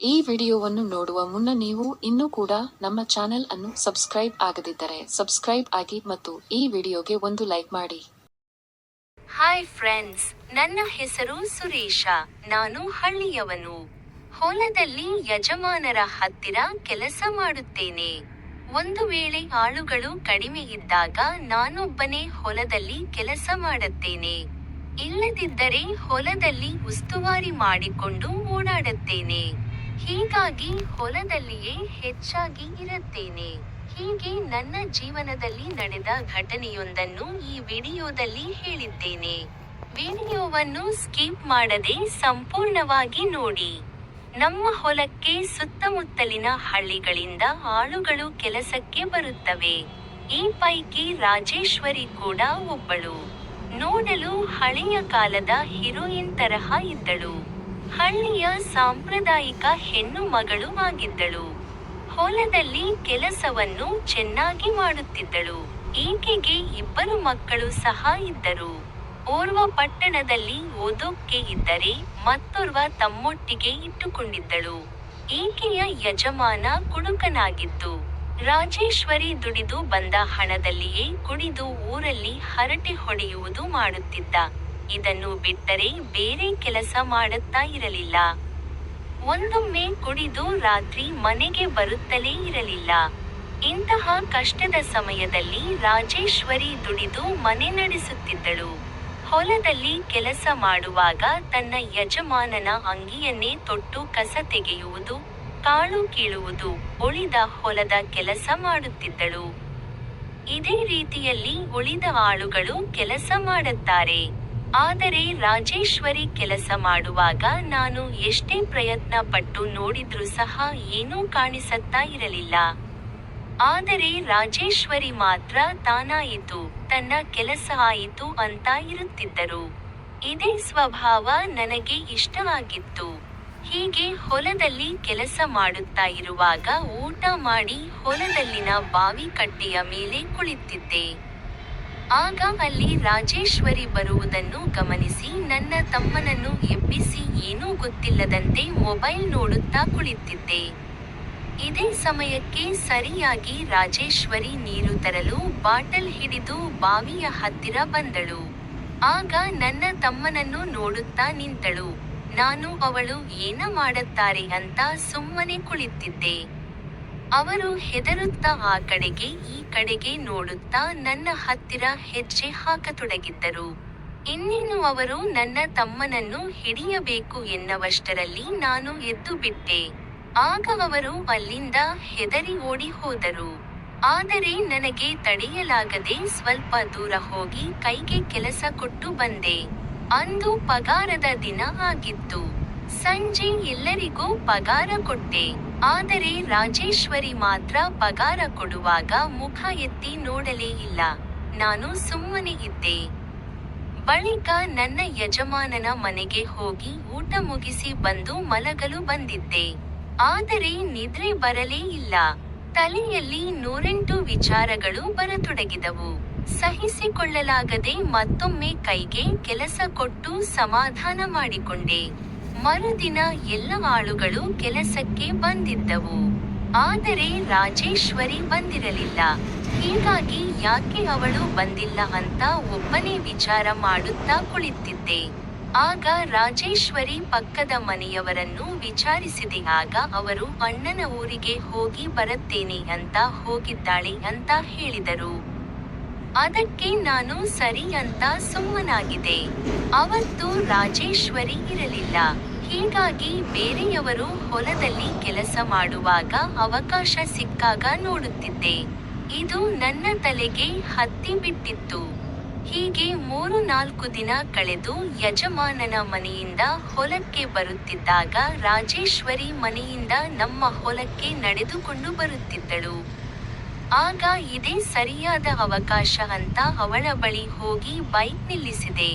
ಈ ವಿಡಿಯೋವನ್ನು ನೋಡುವ ಮುನ್ನ ನೀವು ಇನ್ನೂ ಕೂಡ ನಮ್ಮ ಚಾನೆಲ್ ಅನ್ನು ಸಬ್ಸ್ಕ್ರೈಬ್ ಆಗದಿದ್ದರೆ ಸಬ್ಸ್ಕ್ರೈಬ್ ಆಗಿ ಮತ್ತು ಈ ವಿಡಿಯೋಗೆ ಒಂದು ಲೈಕ್ ಮಾಡಿ. ಹಾಯ್ ಫ್ರೆಂಡ್ಸ್ ನನ್ನ ಹೆಸರು ಸುರೇಶ. ನಾನು ಹಳ್ಳಿಯವನು. ಹೊಲದಲ್ಲಿ ಯಜಮಾನರ ಹತ್ತಿರ ಕೆಲಸ ಮಾಡುತ್ತೇನೆ. ಒಂದು ವೇಳೆ ಆಳುಗಳು ಕಡಿಮೆ ಇದ್ದಾಗ ನಾನೊಬ್ಬನೇ ಹೊಲದಲ್ಲಿ ಕೆಲಸ ಮಾಡುತ್ತೇನೆ. ಇಲ್ಲದಿದ್ದರೆ ಹೊಲದಲ್ಲಿ ಉಸ್ತುವಾರಿ ಮಾಡಿಕೊಂಡು ಓಡಾಡುತ್ತೇನೆ. ಹೀಗಾಗಿ ಹೊಲದಲ್ಲಿಯೇ ಹೆಚ್ಚಾಗಿ ಇರುತ್ತೇನೆ. ಹೀಗೆ ನನ್ನ ಜೀವನದಲ್ಲಿ ನಡೆದ ಘಟನೆಯೊಂದನ್ನು ಈ ವಿಡಿಯೋದಲ್ಲಿ ಹೇಳಿದ್ದೇನೆ. ವಿಡಿಯೋವನ್ನು ಸ್ಕಿಪ್ ಮಾಡದೆ ಸಂಪೂರ್ಣವಾಗಿ ನೋಡಿ. ನಮ್ಮ ಹೊಲಕ್ಕೆ ಸುತ್ತಮುತ್ತಲಿನ ಹಳ್ಳಿಗಳಿಂದ ಆಳುಗಳು ಕೆಲಸಕ್ಕೆ ಬರುತ್ತವೆ. ಈ ಪೈಕಿ ರಾಜೇಶ್ವರಿ ಕೂಡ ಒಬ್ಬಳು. ನೋಡಲು ಹಳೆಯ ಕಾಲದ ಹೀರೋಯಿನ್ ತರಹ ಇದ್ದಳು. ಹಳ್ಳಿಯ ಸಾಂಪ್ರದಾಯಿಕ ಹೆಣ್ಣು ಮಗಳು ಆಗಿದ್ದಳು. ಹೊಲದಲ್ಲಿ ಕೆಲಸವನ್ನು ಚೆನ್ನಾಗಿ ಮಾಡುತ್ತಿದ್ದಳು. ಈಕೆಗೆ ಇಬ್ಬರು ಮಕ್ಕಳು ಸಹ ಇದ್ದರು. ಓರ್ವ ಪಟ್ಟಣದಲ್ಲಿ ಓದೋಕ್ಕೆ ಇದ್ದರೆ ಮತ್ತೋರ್ವ ತಮ್ಮೊಟ್ಟಿಗೆ ಇಟ್ಟುಕೊಂಡಿದ್ದಳು. ಈಕೆಯ ಯಜಮಾನ ಕುಡುಕನಾಗಿದ್ದು ರಾಜೇಶ್ವರಿ ದುಡಿದು ಬಂದ ಹಣದಲ್ಲಿಯೇ ಕುಡಿದು ಊರಲ್ಲಿ ಹರಟೆ ಹೊಡೆಯುವುದು ಮಾಡುತ್ತಿದ್ದ. ಇದನ್ನು ಬಿಟ್ಟರೆ ಬೇರೆ ಕೆಲಸ ಮಾಡುತ್ತಾ ಇರಲಿಲ್ಲ. ಒಂದೊಮ್ಮೆ ಕುಡಿದು ರಾತ್ರಿ ಮನೆಗೆ ಬರುತ್ತಲೇ ಇರಲಿಲ್ಲ. ಇಂತಹ ಕಷ್ಟದ ಸಮಯದಲ್ಲಿ ರಾಜೇಶ್ವರಿ ದುಡಿದು ಮನೆ ನಡೆಸುತ್ತಿದ್ದಳು. ಹೊಲದಲ್ಲಿ ಕೆಲಸ ಮಾಡುವಾಗ ತನ್ನ ಯಜಮಾನನ ಅಂಗಿಯನ್ನೇ ತೊಟ್ಟು ಕಸ ತೆಗೆಯುವುದು, ಕಾಳು ಕೀಳುವುದು, ಉಳಿದ ಹೊಲದ ಕೆಲಸ ಮಾಡುತ್ತಿದ್ದಳು. ಇದೇ ರೀತಿಯಲ್ಲಿ ಉಳಿದ ಆಳುಗಳು ಕೆಲಸ ಮಾಡುತ್ತಾರೆ. ಆದರೆ ರಾಜೇಶ್ವರಿ ಕೆಲಸ ಮಾಡುವಾಗ ನಾನು ಎಷ್ಟೇ ಪ್ರಯತ್ನ ಪಟ್ಟು ನೋಡಿದ್ರೂ ಸಹ ಏನೂ ಕಾಣಿಸುತ್ತಾ ಇರಲಿಲ್ಲ. ಆದರೆ ರಾಜೇಶ್ವರಿ ಮಾತ್ರ ತಾನಾಯಿತು ತನ್ನ ಕೆಲಸ ಆಯಿತು ಅಂತ ಇರುತ್ತಿದ್ದರು. ಇದೇ ಸ್ವಭಾವ ನನಗೆ ಇಷ್ಟವಾಗಿತ್ತು. ಹೀಗೆ ಹೊಲದಲ್ಲಿ ಕೆಲಸ ಮಾಡುತ್ತಾ ಇರುವಾಗ ಊಟ ಮಾಡಿ ಹೊಲದಲ್ಲಿನ ಬಾವಿ ಕಟ್ಟೆಯ ಮೇಲೆ ಕುಳಿತಿದ್ದೆ. ಆಗ ಅಲ್ಲಿ ರಾಜೇಶ್ವರಿ ಬರುವುದನ್ನು ಗಮನಿಸಿ ನನ್ನ ತಮ್ಮನನ್ನು ಎಬ್ಬಿಸಿ ಏನೂ ಗೊತ್ತಿಲ್ಲದಂತೆ ಮೊಬೈಲ್ ನೋಡುತ್ತಾ ಕುಳಿತಿದ್ದೆ. ಇದೇ ಸಮಯಕ್ಕೆ ಸರಿಯಾಗಿ ರಾಜೇಶ್ವರಿ ನೀರು ತರಲು ಬಾಟಲ್ ಹಿಡಿದು ಬಾವಿಯ ಹತ್ತಿರ ಬಂದಳು. ಆಗ ನನ್ನ ತಮ್ಮನನ್ನು ನೋಡುತ್ತಾ ನಿಂತಳು. ನಾನು ಅವಳು ಏನ ಮಾಡುತ್ತಾರೆ ಅಂತ ಸುಮ್ಮನೆ ಕುಳಿತಿದ್ದೆ. ಅವರು ಹೆದರುತ್ತಾ ಆ ಕಡೆಗೆ, ಈ ಕಡೆಗೆ ನೋಡುತ್ತಾ ನನ್ನ ಹತ್ತಿರ ಹೆಜ್ಜೆ ಹಾಕತೊಡಗಿದ್ದರು. ಇನ್ನೇನು ಅವರು ನನ್ನ ತಮ್ಮನನ್ನು ಹಿಡಿಯಬೇಕು ಎನ್ನುವಷ್ಟರಲ್ಲಿ ನಾನು ಎದ್ದು ಬಿಟ್ಟೆ ಆಗ ಅವರು ಅಲ್ಲಿಂದ ಹೆದರಿ ಓಡಿ ಹೋದರು. ಆದರೆ ನನಗೆ ತಡೆಯಲಾಗದೆ ಸ್ವಲ್ಪ ದೂರ ಹೋಗಿ ಕೈಗೆ ಕೆಲಸ ಕೊಟ್ಟು ಬಂದೆ. ಅಂದು ಪಗಾರದ ದಿನ ಆಗಿತ್ತು. ಸಂಜೆ ಎಲ್ಲರಿಗೂ ಪಗಾರ ಕೊಟ್ಟೆ. ಆದರೆ ರಾಜೇಶ್ವರಿ ಮಾತ್ರ ಪಗಾರ ಕೊಡುವಾಗ ಮುಖ ಎತ್ತಿ ನೋಡಲೇ ಇಲ್ಲ. ನಾನು ಸುಮ್ಮನೆ ಇದ್ದೆ. ಬಳಿಕ ನನ್ನ ಯಜಮಾನನ ಮನೆಗೆ ಹೋಗಿ ಊಟ ಮುಗಿಸಿ ಬಂದು ಮಲಗಲು ಬಂದಿದ್ದೆ. ಆದರೆ ನಿದ್ರೆ ಬರಲೇ ಇಲ್ಲ. ತಲೆಯಲ್ಲಿ ನೂರೆಂಟು ವಿಚಾರಗಳು ಬರತೊಡಗಿದವು. ಸಹಿಸಿಕೊಳ್ಳಲಾಗದೆ ಮತ್ತೊಮ್ಮೆ ಕೈಗೆ ಕೆಲಸ ಕೊಟ್ಟು ಸಮಾಧಾನ ಮಾಡಿಕೊಂಡೆ. ಮರುದಿನ ಎಲ್ಲ ಆಳುಗಳು ಕೆಲಸಕ್ಕೆ ಬಂದಿದ್ದವು. ಆದರೆ ರಾಜೇಶ್ವರಿ ಬಂದಿರಲಿಲ್ಲ. ಹೀಗಾಗಿ ಯಾಕೆ ಅವಳು ಬಂದಿಲ್ಲ ಅಂತ ಒಬ್ಬನೇ ವಿಚಾರ ಮಾಡುತ್ತಾ ಕುಳಿತಿದ್ದೆ. ಆಗ ರಾಜೇಶ್ವರಿ ಪಕ್ಕದ ಮನೆಯವರನ್ನು ವಿಚಾರಿಸಿದೆ. ಆಗ ಅವರು, ಅಣ್ಣನ ಊರಿಗೆ ಹೋಗಿ ಬರುತ್ತೇನೆ ಅಂತ ಹೋಗಿದ್ದಾಳೆ ಅಂತ ಹೇಳಿದರು. ಅದಕ್ಕೆ ನಾನು ಸರಿ ಅಂತ ಸುಮ್ಮನಾಗಿದೆ ಅವತ್ತು ರಾಜೇಶ್ವರಿ ಇರಲಿಲ್ಲ. ಹೀಗಾಗಿ ಬೇರೆಯವರು ಹೊಲದಲ್ಲಿ ಕೆಲಸ ಮಾಡುವಾಗ ಅವಕಾಶ ಸಿಕ್ಕಾಗ ನೋಡುತ್ತಿದ್ದೆ. ಇದು ನನ್ನ ತಲೆಗೆ ಹತ್ತಿ ಬಿಟ್ಟಿತ್ತು. ಹೀಗೆ ಮೂರು ನಾಲ್ಕು ದಿನ ಕಳೆದು ಯಜಮಾನನ ಮನೆಯಿಂದ ಹೊಲಕ್ಕೆ ಬರುತ್ತಿದ್ದಾಗ ರಾಜೇಶ್ವರಿ ಮನೆಯಿಂದ ನಮ್ಮ ಹೊಲಕ್ಕೆ ನಡೆದುಕೊಂಡು ಬರುತ್ತಿದ್ದಳು. ಆಗ ಇದೇ ಸರಿಯಾದ ಅವಕಾಶ ಅಂತ ಅವಳ ಬಳಿ ಹೋಗಿ ಬೈಕ್ ನಿಲ್ಲಿಸಿದೆ.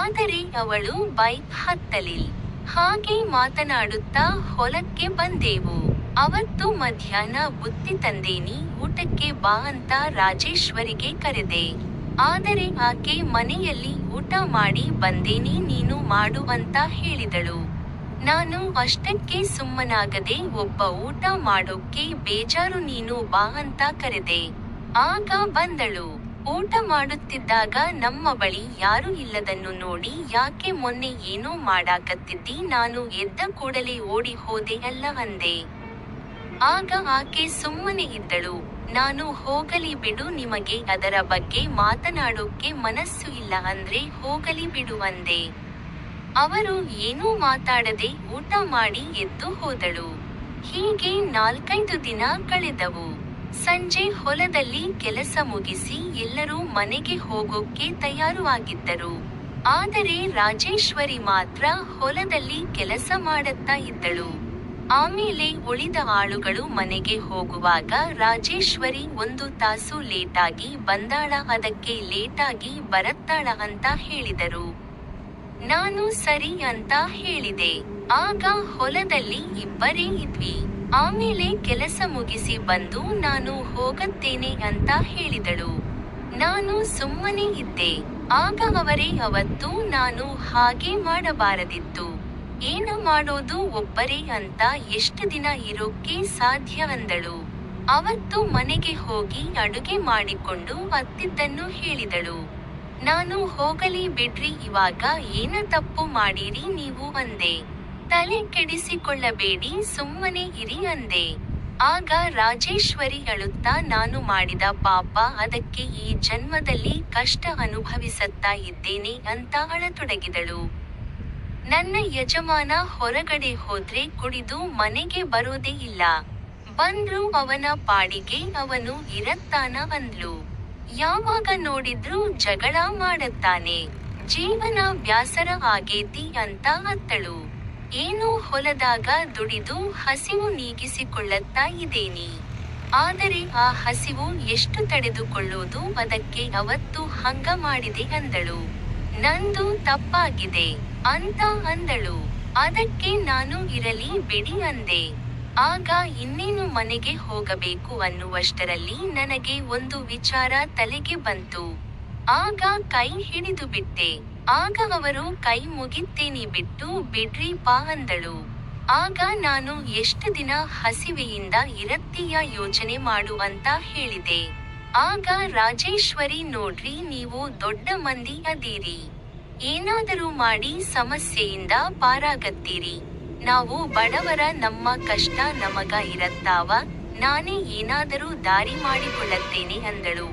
ಆದರೆ ಅವಳು ಬೈಕ್ ಹತ್ತಲಿಲ್ ಹಾಗೆ ಮಾತನಾಡುತ್ತಾ ಹೊಲಕ್ಕೆ ಬಂದೆವು. ಅವತ್ತು ಮಧ್ಯಾಹ್ನ ಬುತ್ತಿ ತಂದೇನಿ, ಊಟಕ್ಕೆ ಬಾ ಅಂತ ರಾಜೇಶ್ವರಿಗೆ ಕರೆದೆ. ಆದರೆ ಆಕೆ ಮನೆಯಲ್ಲಿ ಊಟ ಮಾಡಿ ಬಂದೇನಿ, ನೀನು ಮಾಡು ಅಂತ ಹೇಳಿದಳು. ನಾನು ಅಷ್ಟಕ್ಕೆ ಸುಮ್ಮನಾಗದೆ ಒಬ್ಬ ಊಟ ಮಾಡೋಕ್ಕೆ ಬೇಜಾರು ನೀನು ಬಾ ಅಂತ ಕರೆದೆ. ಆಗ ಬಂದಳು. ಊಟ ಮಾಡುತ್ತಿದ್ದಾಗ ನಮ್ಮ ಬಳಿ ಯಾರೂ ಇಲ್ಲದನ್ನು ನೋಡಿ, ಯಾಕೆ ಮೊನ್ನೆ ಏನೋ ಮಾಡಾಕತ್ತಿದ್ದಿ? ನಾನು ಎದ್ದ ಕೂಡಲೇ ಓಡಿ ಹೋದೆ ಅಲ್ಲ ಅಂದೆ. ಆಗ ಆಕೆ ಸುಮ್ಮನೆ ಇದ್ದಳು. ನಾನು ಹೋಗಲಿ ಬಿಡು, ನಿಮಗೆ ಅದರ ಬಗ್ಗೆ ಮಾತನಾಡೋಕೆ ಮನಸ್ಸು ಇಲ್ಲ ಅಂದ್ರೆ ಹೋಗಲಿ ಬಿಡು ಅಂದೆ. ಅವರು ಏನೂ ಮಾತಾಡದೆ ಊಟ ಮಾಡಿ ಎದ್ದು ಹೋದಳು. ಹೀಗೆ ನಾಲ್ಕೈದು ದಿನ ಕಳೆದವು. ಸಂಜೆ ಹೊಲದಲ್ಲಿ ಕೆಲಸ ಮುಗಿಸಿ ಎಲ್ಲರೂ ಮನೆಗೆ ಹೋಗೋಕೆ ತಯಾರು ಆಗಿದ್ದರು ಆದರೆ ರಾಜೇಶ್ವರಿ ಮಾತ್ರ ಹೊಲದಲ್ಲಿ ಕೆಲಸ ಮಾಡುತ್ತಾ ಇದ್ದಳು. ಆಮೇಲೆ ಉಳಿದ ಆಳುಗಳು ಮನೆಗೆ ಹೋಗುವಾಗ ರಾಜೇಶ್ವರಿ ಒಂದು ತಾಸು ಲೇಟಾಗಿ ಬಂದಾಳ, ಅದಕ್ಕೆ ಲೇಟಾಗಿ ಬರತ್ತಾಳ ಅಂತ ಹೇಳಿದರು. ನಾನು ಸರಿ ಅಂತ ಹೇಳಿದೆ. ಆಗ ಹೊಲದಲ್ಲಿ ಇಬ್ಬರೇ ಇದ್ವಿ. ಆಮೇಲೆ ಕೆಲಸ ಮುಗಿಸಿ ಬಂದು ನಾನು ಹೋಗುತ್ತೇನೆ ಅಂತ ಹೇಳಿದಳು. ನಾನು ಸುಮ್ಮನೆ ಇದ್ದೆ. ಆಗ ಅವರೇ ಅವತ್ತು ನಾನು ಹಾಗೆ ಮಾಡಬಾರದಿತ್ತು. ಏನು ಮಾಡೋದು ಒಬ್ಬರೇ ಅಂತ ಎಷ್ಟು ದಿನ ಇರೋಕೆ ಸಾಧ್ಯವೆಂದಳು ಅವತ್ತು ಮನೆಗೆ ಹೋಗಿ ಅಡುಗೆ ಮಾಡಿಕೊಂಡು ಅತ್ತಿದ್ದನ್ನು ಹೇಳಿದಳು. ನಾನು ಹೋಗಲಿ ಬಿಡ್ರಿ, ಇವಾಗ ಏನ ತಪ್ಪು ಮಾಡಿರಿ ನೀವು ಅಂದೆ. ತಲೆ ಕೆಡಿಸಿಕೊಳ್ಳಬೇಡಿ, ಸುಮ್ಮನೆ ಇರಿ ಅಂದೆ. ಆಗ ರಾಜೇಶ್ವರಿ ಅಳುತ್ತಾ ನಾನು ಮಾಡಿದ ಪಾಪ, ಅದಕ್ಕೆ ಈ ಜನ್ಮದಲ್ಲಿ ಕಷ್ಟ ಅನುಭವಿಸುತ್ತಾ ಇದ್ದೇನೆ ಅಂತ ಅಳತೊಡಗಿದಳು. ನನ್ನ ಯಜಮಾನ ಹೊರಗಡೆ ಹೋದ್ರೆ ಕುಡಿದು ಮನೆಗೆ ಬರೋದೇ ಇಲ್ಲ. ಬಂದ್ರು ಅವನ ಪಾಡಿಗೆ ಅವನು ಇರತ್ತಾನ ಅಂದ್ಲು. ಯಾವಾಗ ನೋಡಿದ್ರೂ ಜಗಳ ಮಾಡುತ್ತಾನೆ. ಜೀವನ ವ್ಯಾಸರ ಆಗೇತಿ ಅಂತ ಅತ್ತಳು. ಏನೋ ಹೊಲದಾಗ ದುಡಿದು ಹಸಿವು ನೀಗಿಸಿಕೊಳ್ಳುತ್ತಾ ಇದ್ದೇನೆ. ಆದರೆ ಆ ಹಸಿವು ಎಷ್ಟು ತಡೆದುಕೊಳ್ಳುವುದು ಅದಕ್ಕೆ ಅವತ್ತು ಹಂಗ ಮಾಡಿದೆ ಅಂದಳು. ನಂದು ತಪ್ಪಾಗಿದೆ ಅಂತ ಅಂದಳು. ಅದಕ್ಕೆ ನಾನು ಇರಲಿ ಬಿಡಿ ಅಂದೆ. ಆಗ ಇನ್ನೇನು ಮನೆಗೆ ಹೋಗಬೇಕು ಅನ್ನುವಷ್ಟರಲ್ಲಿ ನನಗೆ ಒಂದು ವಿಚಾರ ತಲೆಗೆ ಬಂತು. ಆಗ ಕೈ ಹಿಡಿದು ಬಿಟ್ಟೆ. ಆಗ ಅವರು ಕೈ ಮುಗಿತ್ತೇನಿ ಬಿಟ್ಟು ಬಿಡ್ರಿ ಪಾ ಅಂದಳು. ಆಗ ನಾನು ಎಷ್ಟು ದಿನ ಹಸಿವೆಯಿಂದ ಇರತ್ತೀಯ ಯೋಚನೆ ಮಾಡುವಂತ ಹೇಳಿದೆ. ಆಗ ರಾಜೇಶ್ವರಿ, ನೋಡ್ರಿ ನೀವು ದೊಡ್ಡ ಮಂದಿ ಅದೀರಿ. ಏನಾದರೂ ಮಾಡಿ ಸಮಸ್ಯೆಯಿಂದ ಪಾರಾಗತ್ತೀರಿ. ನಾವು ಬಡವರ, ನಮ್ಮ ಕಷ್ಟ ನಮಗ ಇರತ್ತಾವ. ನಾನೇ ಏನಾದರೂ ದಾರಿ ಮಾಡಿಕೊಳ್ಳುತ್ತೇನೆ ಅಂದಳು.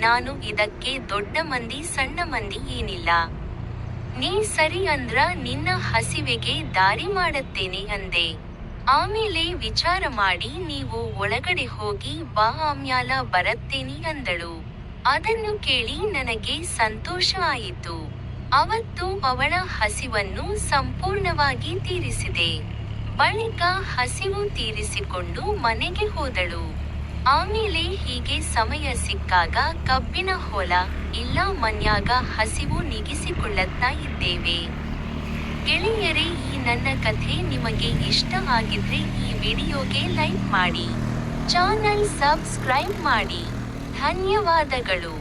ನಾನು ಇದಕ್ಕೆ ದೊಡ್ಡ ಮಂದಿ, ಸಣ್ಣ ಮಂದಿ ಏನಿಲ್ಲ. ನೀ ಸರಿ ಅಂದ್ರ ನಿನ್ನ ಹಸಿವೆಗೆ ದಾರಿ ಮಾಡುತ್ತೇನೆ ಅಂದೆ. ಆಮೇಲೆ ವಿಚಾರ ಮಾಡಿ ನೀವು ಒಳಗಡೆ ಹೋಗಿ ಬಾ ಆಮ್ಯಾಲ ಬರತ್ತೇನೆ ಅಂದಳು. ಅದನ್ನು ಕೇಳಿ ನನಗೆ ಸಂತೋಷ ಆಯಿತು. ಅವತ್ತು ಅವಳ ಹಸಿವನ್ನು ಸಂಪೂರ್ಣವಾಗಿ ತೀರಿಸಿದೆ. ಬಳಿಕ ಹಸಿವು ತೀರಿಸಿಕೊಂಡು ಮನೆಗೆ ಹೋದಳು. ಆಮೇಲೆ ಹೀಗೆ ಸಮಯ ಸಿಕ್ಕಾಗ ಕಬ್ಬಿನ ಹೊಲ, ಇಲ್ಲ ಮನ್ಯಾಗ ಹಸಿವು ನೀಗಿಸಿಕೊಳ್ಳುತ್ತಾ ಇದ್ದೇವೆ. ಗೆಳೆಯರೇ, ಈ ನನ್ನ ಕಥೆ ನಿಮಗೆ ಇಷ್ಟ ಆಗಿದ್ರೆ ಈ ವಿಡಿಯೋಗೆ ಲೈಕ್ ಮಾಡಿ. ಚಾನಲ್ ಸಬ್ಸ್ಕ್ರೈಬ್ ಮಾಡಿ. ಧನ್ಯವಾದಗಳು.